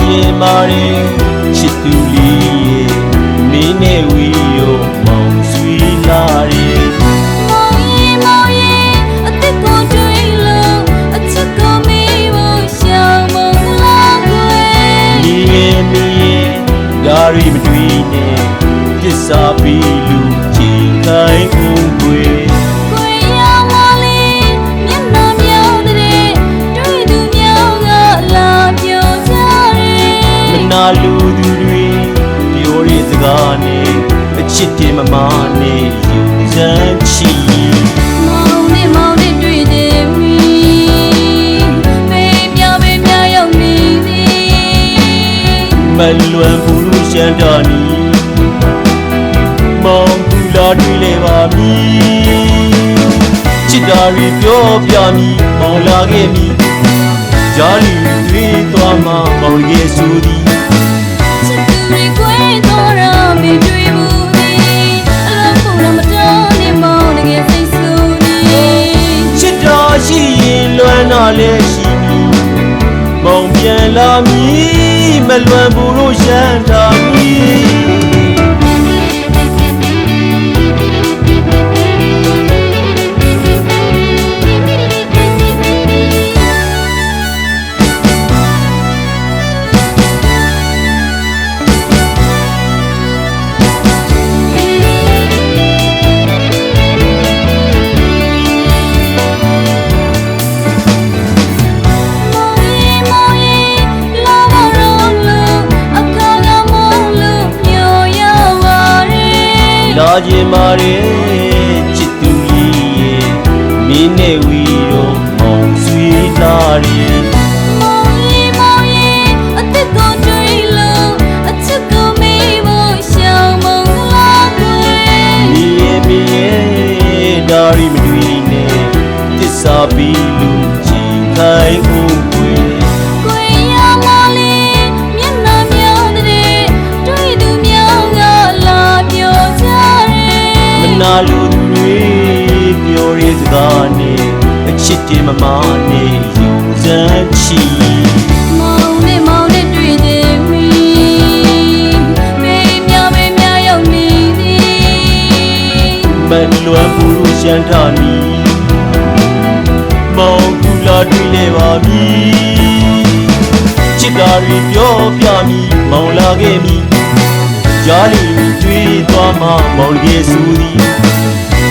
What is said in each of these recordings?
ခြင်းမာရင်ချစ်သူလေးရဲ့မင်းနဲ့ဝီရောမောင်ဆွေးလာရင်မောင်ရင် နာလူသူတွေပြောရစကားနဲ့အချစ်တင်မမနဲ့ယူစမ်းချီမောင်နဲ့မောင်နဲ့တွေ့တယ်မီမေးမြမေးမြရောက်နေပြီမလွန်ဘူးလို့ရှမ်းတာနီမောင်ကူလာတွေ့လေပါမီချစ်တာရီပြောပြမီမောင်လာခဲ့မီဂျာလီတွေ့သွား မှမောင်ရဲ့ဆိုသည်ချစ်သူတွေကိုတော့ရမေးတွေ့ဘူးဒီအလုံးပုံတော့မတော်နေမောင်တကယ်စိတ်ဆူနေချစ်တော်ရှိရင်လွမ်းတော့လည်းရှိမည်မောင်ပြန်လာမည်မလွန်ဘူးလို့ရှမ်းတာမီမော လာခြင်းမာရဲ့ချစ်သူလေးရဲ့မင်းနဲ့ဝီတော့မောင်ဆွေးလာရဲ့မောင်ရင်မောင်ရင်အသက်ကိုတွေးလို့အချစ်ကိုမေးဖို့ရှောင်မလာကွယ်မီရဲ့မီရဲ့ဒါရီမတွေ့နဲ့တစ္စာပြီးလူချင်းခိုင်းဦးွ လူသူတွေပြောရစကားနဲ့အချစ်တင်မမနဲ့ယူစမ်းချီမောင်နဲ့မောင်နဲ့တွေ့တယ်မီမေးမြမေးမြရောက်နေပြီမလွန်ဘူးလို့ရှမ်းတာနီမောင်ကူလာတွေ့လေပါမီချစ်တာတွေပြောပြမီမောင်လာခဲ့မီကြားလီတွေ့ သွားမှမောင်ရဲ့ဆိုသည်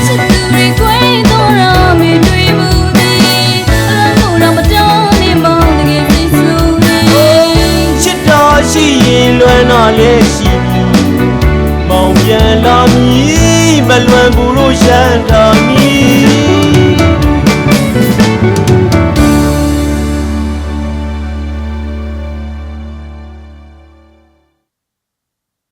ချစ်သူတွေကိုတော့ရမေးတွေ့မှုဒီအလုံးတော့မတော်နေမောင်တကယ်စိတ်ဆူနေချစ်တာရှိရင်လွမ်းတော့လည်းရှိမည်မောင်ပြန်လာမည်မလွန်ဘူးလို့ရှမ်းတာမီ